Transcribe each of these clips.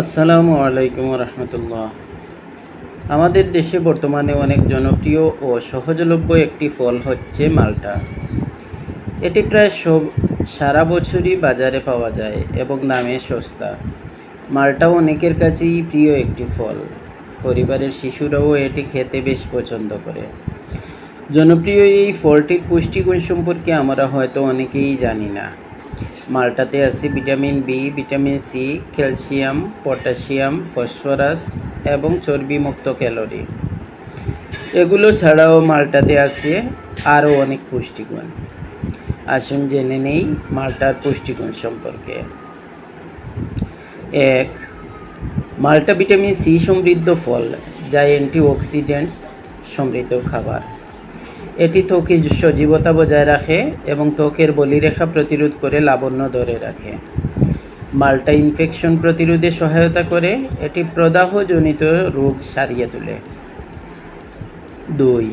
আসসালামু আলাইকুম রহমতুল্লাহ আমাদের দেশে বর্তমানে অনেক জনপ্রিয় ও সহজলভ্য একটি ফল হচ্ছে মালটা। এটি প্রায় সব সারা বছরই বাজারে পাওয়া যায় এবং দামে সস্তা। মালটাও অনেকের কাছেই প্রিয় একটি ফল। পরিবারের শিশুরাও এটি খেতে বেশ পছন্দ করে। জনপ্রিয় এই ফলটির পুষ্টিগুণ সম্পর্কে আমরা হয়তো অনেকেই জানি না। মালটাতে আছে vitamin B, vitamin C, calcium, potassium, phosphorus এবং চর্বিমুক্ত ক্যালোরি। এগুলো ছাড়াও মালটাতে আছে আরও অনেক পুষ্টিগুণ। আসুন জেনে নেই মালটার পুষ্টিগুণ সম্পর্কে। এক, মাল্টা ভিটামিন সি সমৃদ্ধ ফল, যা অ্যান্টিঅক্সিডেন্টস সমৃদ্ধ খাবার। এটি ত্বকে সজীবতা বজায় রাখে এবং ত্বকের বলিরেখা প্রতিরোধ করে লাবণ্য ধরে রাখে। মাল্টা ইনফেকশন প্রতিরোধে সহায়তা করে, এটি প্রদাহজনিত রোগ সারিয়ে তোলে। দুই,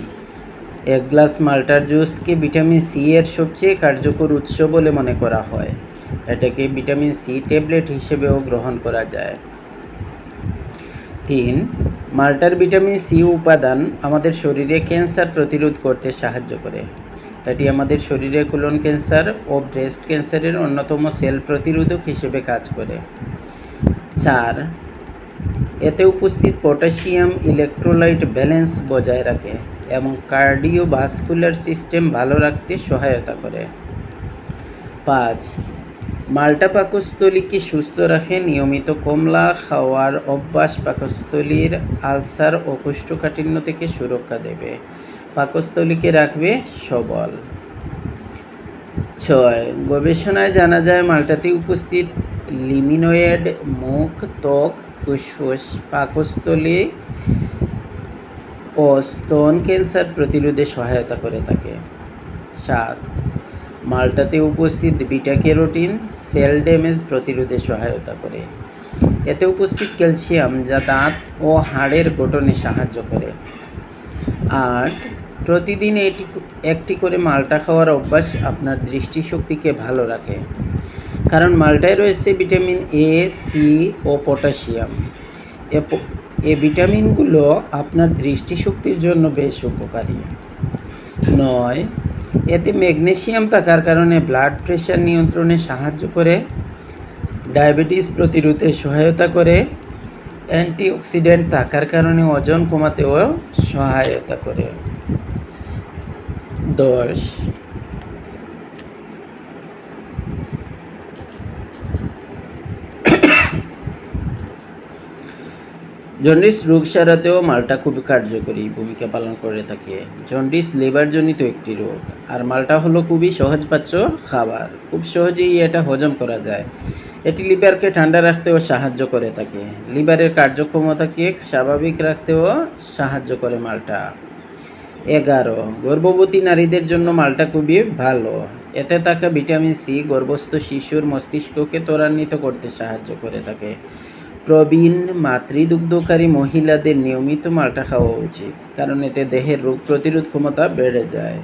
এক গ্লাস মাল্টার জুসকে ভিটামিন সি এর সবচেয়ে কার্যকর উৎস বলে মনে করা হয়। এটাকে ভিটামিন সি ট্যাবলেট হিসেবেও গ্রহণ করা যায়। তিন মাল্টার ভিটামিন সি উপাদান আমাদের শরীরে ক্যান্সার প্রতিরোধ করতে সাহায্য করে। এটি আমাদের শরীরে কোলন ক্যান্সার ও ব্রেস্ট ক্যান্সারের অন্যতম সেল প্রতিরোধক হিসেবে কাজ করে। চার, এতে উপস্থিত পটাশিয়াম ইলেকট্রোলাইট ব্যালেন্স বজায় রাখে এবং কার্ডিওভাস্কুলার সিস্টেম ভালো রাখতে সহায়তা করে। পাঁচ মাল্টা পাকস্থলীকে সুস্থ রাখে নিয়মিত কমলা, খাওয়ার অভ্যাস পাকস্থলীর আলসার ও কোষ্ঠকাঠিন্য থেকে সুরক্ষা দেবে। পাকস্থলীকে রাখবে সবল। ছয়, গবেষণায় জানা যায় মাল্টাতে উপস্থিত লিমিনয়েড, মুখ, ত্বক, ফুসফুস, পাকস্থলী ও স্তন ক্যান্সার প্রতিরোধে সহায়তা করে থাকে। সাত মালটাতে উপস্থিত বিটা ক্যারোটিন সেল ড্যামেজ প্রতিরোধে সহায়তা করে। এতে উপস্থিত ক্যালসিয়াম যা দাঁত ও হাড়ের গঠনে সাহায্য করে। আর প্রতিদিন এটি একটি করে মালটা খাওয়ার অভ্যাস আপনার দৃষ্টিশক্তিকে ভালো রাখে। কারণ মালটায় রয়েছে ভিটামিন এ সি ও পটাশিয়াম। এ ভিটামিনগুলো আপনার দৃষ্টিশক্তির জন্য বেশ উপকারী। নয় এতে ম্যাগনেসিয়াম থাকার কারণে ব্লাড প্রেশার নিয়ন্ত্রণে সাহায্য করে ডায়াবেটিস প্রতিরোধে সহায়তা করে অ্যান্টিঅক্সিডেন্ট থাকার কারণে ওজন কমাতেও সহায়তা করে। দশ জন্ডিস রোগ সারাতেও মালটা খুবই কার্যকরী ভূমিকা পালন করে থাকে। জন্ডিস লিভারজনিত একটি রোগ। আর মালটা হলো খুবই সহজপাচ্য খাবার। খুব সহজেই এটা হজম করা যায়। এটি লিভারকে ঠান্ডা রাখতেও সাহায্য করে থাকে। লিভারের কার্যক্ষমতাকে স্বাভাবিক রাখতেও সাহায্য করে মালটা। এগারো, গর্ভবতী নারীদের জন্য মালটা খুবই ভালো। এতে থাকা ভিটামিন সি, গর্ভস্থ শিশুর মস্তিষ্ককে ত্বরান্বিত করতে সাহায্য করে থাকে। প্রবীণ মাতৃদুগ্ধকারী মহিলাদের নিয়মিত মাল্টা খাওয়া উচিত, কারণ এতে দেহের রোগ প্রতিরোধ ক্ষমতা বেড়ে যায়।